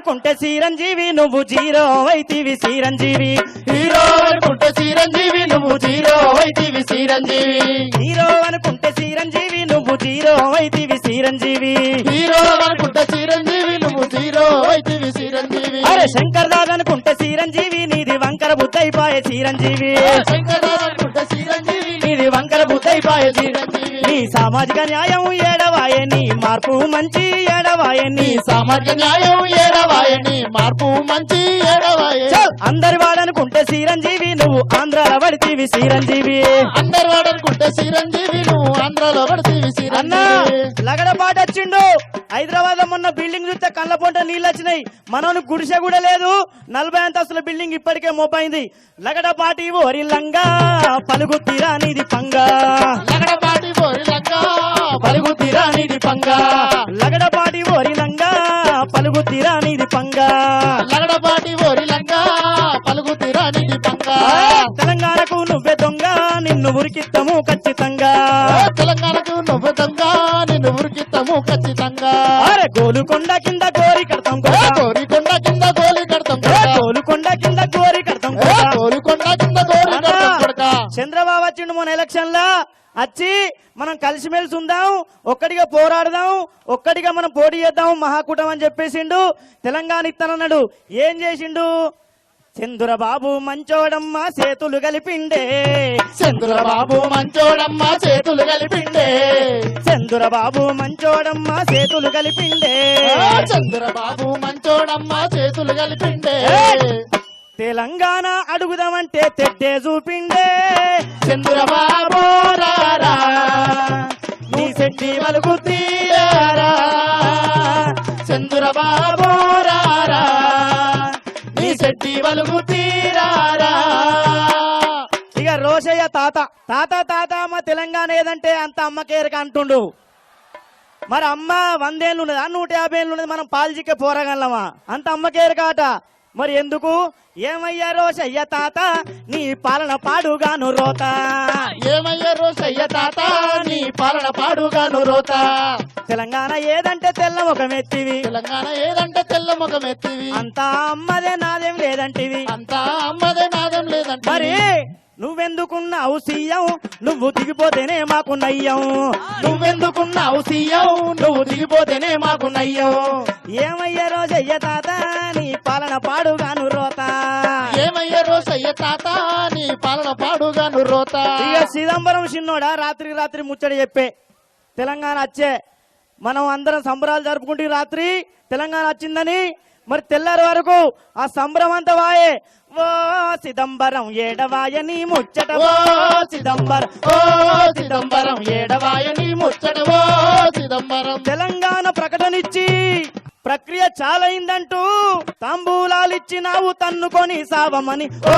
అనుకుంటే చిరంజీవి నువ్వు zero అయితివి Chiranjeevi. Hero అనుకుంటే చిరంజీవి నువ్వు జీరో అయితివి చిరంజీవి. హీరో అనుకుంటే చిరంజీవి నువ్వు జీరో అయితివి చిరంజీవి. హీరో అనుకుంటే చిరంజీవి నువ్వు జీరో అయితివి చిరంజీవి. అరే శంకర్ దాగ్ అనుకుంటే చిరంజీవి నీది వంకర బుద్ధైపాయే చిరంజీవి. శంకరరావు అనుకుంటే చిరంజీవి. నీది వంకర బుద్ధైపాయే చిరంజీవి చిరంజీవి నీ సామాజిక న్యాయం ఏడవాయే నీ మార్పు మంచి ఏడవాయే నీ నీ సామాజిక న్యాయం ఏడవాయని మార్పు మంచి ఏడవాయ. అందరి వాడనుకుంటే చిరంజీవి నువ్వు ఆంధ్రాల పడితీవి చిరంజీవి అందరు వాడనుకుంటే చిరంజీవి నువ్వు ఆంధ్రాలో పడితేవి అన్నా లగడపాట వచ్చిండు హైదరాబాద్లో మొన్న బిల్డింగ్ చూస్తే కళ్ళ పొంట నీళ్ళు వచ్చినాయి. మనోని గుడిసె కూడా లేదు. నలభై అంతస్తుల బిల్డింగ్ ఇప్పటికే మోపైంది. లగడపాటి ఓరి లంగా పలుగుత్తిరా నీది పంగా. లగడపాటి పోరి లంక పలుగుతీరా నీది పంగా. లగడపాటి ఓరి లంగా పలుగుత్తిరా నీది పంగా. లగడపాటి ఓరి లంక పలుగుతీరా నీది పంగా. తెలంగాణకు నువ్వే దొంగ నిన్ను ఉరికిత్తము ఖచ్చితంగా. తెలంగాణకు నువ్వు నిన్ను ఉరికిస్తాము ఖచ్చితంగా అరే గోలుకొండ కింద గోరి కడతాం. కోరికొండ కింద గోలి కడతాం. గోలుకొండ కింద గోరి కడతాం. కోరికొండ కింద కడతాం కొడక. చంద్రబాబు వచ్చిండు మన ఎలక్షన్ లా వచ్చి మనం కలిసిమెలిసి ఉందాం ఒక్కడిగా పోరాడదాం ఒక్కడిగా మనం పోటీ చేద్దాం మహాకూటం అని చెప్పేసిండు తెలంగాణ ఇత్తనన్నాడు ఏం చేసిండు చంద్రబాబు మంచోడమ్మ చేతులు కలిపిండే చంద్రబాబు మంచోడమ్మ చేతులు కలిపిండే చంద్రబాబు మంచోడమ్మ చేతులు కలిపిండే. చంద్రబాబు మంచోడమ్మ చేతులు కలిపిండే! తెలంగాణ అడుగుదామంటే తెట్టే చూపిండే. చంద్రబాబు రారా నీ శక్తి వలుగు తీరారా. చంద్రబాబు రారా నీ శెట్టి వలుగు తీరారా. ఇక రోషయ్య తాత. తాత తాత మా తెలంగాణ ఏదంటే అంత అమ్మకేరక అంటుండు. మరి అమ్మ వందేళ్ళు ఉన్నది నూట యాభై ఏళ్ళు ఉన్నది మనం పాల్చికే పోరగలమా? అంత అమ్మకేరక ఆట. మరి ఎందుకు? ఏమయ్యా రోషయ్య తాత నీ పాలన పాడుగాను రోత. ఏమయ్య రోసయ్య తాత నీ పాలన పాడుగాను రోత. తెలంగాణ ఏదంటే తెల్ల ముఖమెత్తివి తెలంగాణ ఏదంటే తెల్ల ముఖం ఎత్తివి. అంతా అమ్మదే నాదేం లేదంటివి. అంతా అమ్మదే నాదం లేదంటే మరి నువ్వెందుకున్నావు సీయం నువ్వు దిగిపోతేనే మాకు నయ్యం నువ్వెందుకున్నావు సీయం నువ్వు దిగిపోతేనే మాకు నయ్యం ఏమయ్య రోజయ్య తాత? నీ పాలన పాడుగాను రోత. ఏమయ్య రోసయ్య తాత? నీ పాలన పాడుగాను రోత. ఇక చిదంబరం చిన్నోడా? రాత్రికి రాత్రి ముచ్చట చెప్పే. తెలంగాణ వచ్చే. మనం అందరం సంబరాలు జరుపుకుంటే రాత్రి తెలంగాణ వచ్చిందని మరి తెల్లారి వరకు ఆ సంబరం అంతా వాయే. ఓ చిదంబరం ఏడవాయ నీ ముచ్చట. ఓ ఓ చిదంబరం ఏడవాయని ముచ్చట. ఓ సిదంబరం. తెలంగాణ ప్రకటనిచ్చి ప్రక్రియ చాలైందంటూ తాంబూలాలిచ్చినావు తన్నుకొని సావమని. ఓ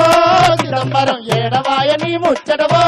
సిదంబరం ఏడవాయని ముచ్చట. ఓ